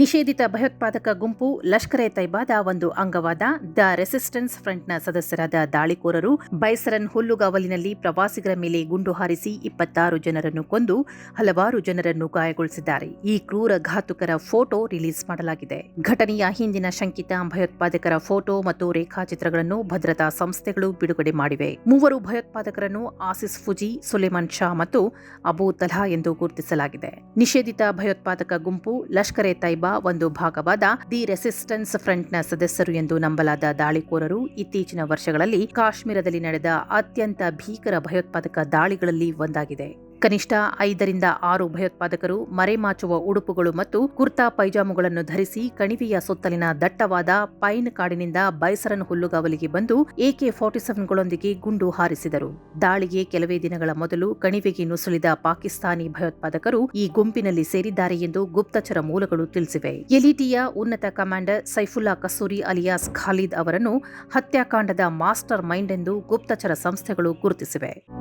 ನಿಷೇಧಿತ ಭಯೋತ್ಪಾದಕ ಗುಂಪು ಲಷ್ಕರ್ ಎ ತೈಬಾದ ಒಂದು ಅಂಗವಾದ ದ ರೆಸಿಸ್ಟೆನ್ಸ್ ಫ್ರಂಟ್ನ ಸದಸ್ಯರಾದ ದಾಳಿಕೋರರು ಬೈಸರನ್ ಹುಲ್ಲುಗಾವಲಿನಲ್ಲಿ ಪ್ರವಾಸಿಗರ ಮೇಲೆ ಗುಂಡು ಹಾರಿಸಿ ಇಪ್ಪತ್ತಾರು ಜನರನ್ನು ಕೊಂದು ಹಲವಾರು ಜನರನ್ನು ಗಾಯಗೊಳಿಸಿದ್ದಾರೆ. ಈ ಕ್ರೂರ ಘಾತುಕರ ಫೋಟೋ ರಿಲೀಸ್ ಮಾಡಲಾಗಿದೆ. ಘಟನೆಯ ಹಿಂದಿನ ಶಂಕಿತ ಭಯೋತ್ಪಾದಕರ ಫೋಟೋ ಮತ್ತು ರೇಖಾಚಿತ್ರಗಳನ್ನು ಭದ್ರತಾ ಸಂಸ್ಥೆಗಳು ಬಿಡುಗಡೆ ಮಾಡಿವೆ. ಮೂವರು ಭಯೋತ್ಪಾದಕರನ್ನು ಆಸಿಸ್ ಫುಜಿ, ಸುಲೇಮಾನ್ ಶಾ ಮತ್ತು ಅಬೂ ತಲಾ ಎಂದು ಗುರುತಿಸಲಾಗಿದೆ. ನಿಷೇಧಿತ ಭಯೋತ್ಪಾದಕ ಗುಂಪು ಲಷ್ಕರ್ ಎ ತೈಬಾ ಒಂದು ಭಾಗವಾದ ದಿ ರೆಸಿಸ್ಟೆನ್ಸ್ ಫ್ರಂಟ್ನ ಸದಸ್ಯರು ಎಂದು ನಂಬಲಾದ ದಾಳಿಕೋರರು ಇತ್ತೀಚಿನ ವರ್ಷಗಳಲ್ಲಿ ಕಾಶ್ಮೀರದಲ್ಲಿ ನಡೆದ ಅತ್ಯಂತ ಭೀಕರ ಭಯೋತ್ಪಾದಕ ದಾಳಿಗಳಲ್ಲಿ ಒಂದಾಗಿದೆ. ಕನಿಷ್ಠ ಐದರಿಂದ ಆರು ಭಯೋತ್ಪಾದಕರು, ಮರೆಮಾಚುವ ಉಡುಪುಗಳು ಮತ್ತು ಕುರ್ತಾ ಪೈಜಾಮುಗಳನ್ನು ಧರಿಸಿ ಕಣಿವೆಯ ಸುತ್ತಲಿನ ದಟ್ಟವಾದ ಪೈನ್ ಕಾಡಿನಿಂದ ಬೈಸರನ್ ಹುಲ್ಲುಗಾವಲಿಗೆ ಬಂದು ಎಕೆ ಫಾರ್ಟಿ ಸೆವೆನ್ಗಳೊಂದಿಗೆ ಗುಂಡು ಹಾರಿಸಿದರು. ದಾಳಿಗೆ ಕೆಲವೇ ದಿನಗಳ ಮೊದಲು ಕಣಿವೆಗೆ ನುಸುಳಿದ ಪಾಕಿಸ್ತಾನಿ ಭಯೋತ್ಪಾದಕರು ಈ ಗುಂಪಿನಲ್ಲಿ ಸೇರಿದ್ದಾರೆ ಎಂದು ಗುಪ್ತಚರ ಮೂಲಗಳು ತಿಳಿಸಿವೆ. ಎಲಿಟಿಯ ಉನ್ನತ ಕಮಾಂಡರ್ ಸೈಫುಲ್ಲಾ ಕಸೂರಿ ಅಲಿಯಾಸ್ ಖಾಲಿದ್ ಅವರನ್ನು ಹತ್ಯಾಕಾಂಡದ ಮಾಸ್ಟರ್ ಮೈಂಡ್ ಎಂದು ಗುಪ್ತಚರ ಸಂಸ್ಥೆಗಳು ಗುರುತಿಸಿವೆ.